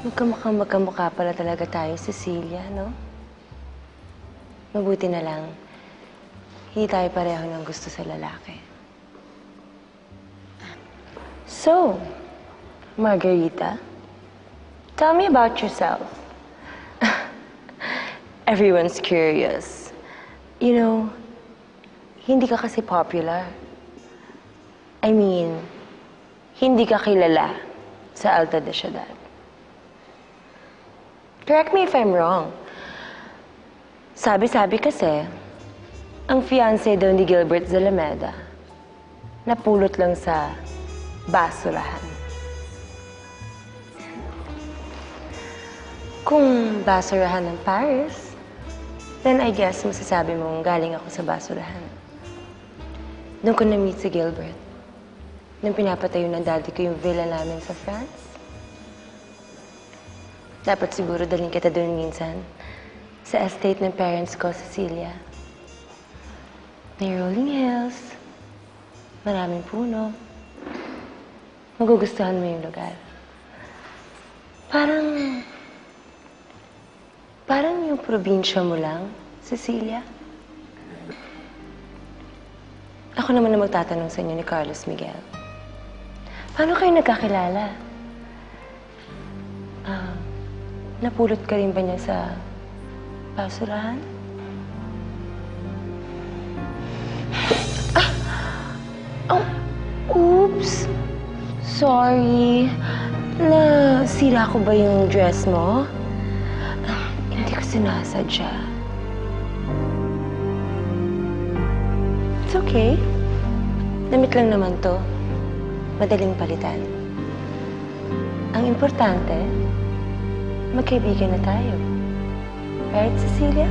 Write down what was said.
Magkamukhang magkamukha pala talaga tayo, Cecilia, no? Mabuti na lang, hindi tayo pareho ng gusto sa lalaki. So, Margarita, tell me about yourself. Everyone's curious. You know, hindi ka kasi popular. I mean, hindi ka kilala sa Alta de Ciudad. Correct me if I'm wrong. Sabi-sabi kasi, ang fiancé daw ni Gilbert Zalameda, napulot lang sa basurahan. Kung basurahan ng Paris, then I guess masasabi mong galing ako sa basurahan. Doon ko na-meet si Gilbert. Nung pinapatayo ng daddy ko yung villa namin sa France. Dapat siguro dalhin kita doon minsan. Sa estate ng parents ko, Cecilia. May rolling hills. Maraming puno. Magugustuhan mo yung lugar. Parang... Parang yung probinsya mo lang, Cecilia. Ako naman na magtatanong sa inyo ni Carlos Miguel. Paano kayo nagkakilala? Ah, napulot ka rin ba niya sa basurahan? Ah! Oh, oops! Sorry. Nasira ko ba yung dress mo? Ah, hindi ko sinasadya. It's okay. Damit lang naman to. Madaling palitan. Ang importante, magkaibigan na tayo. Right, Cecilia?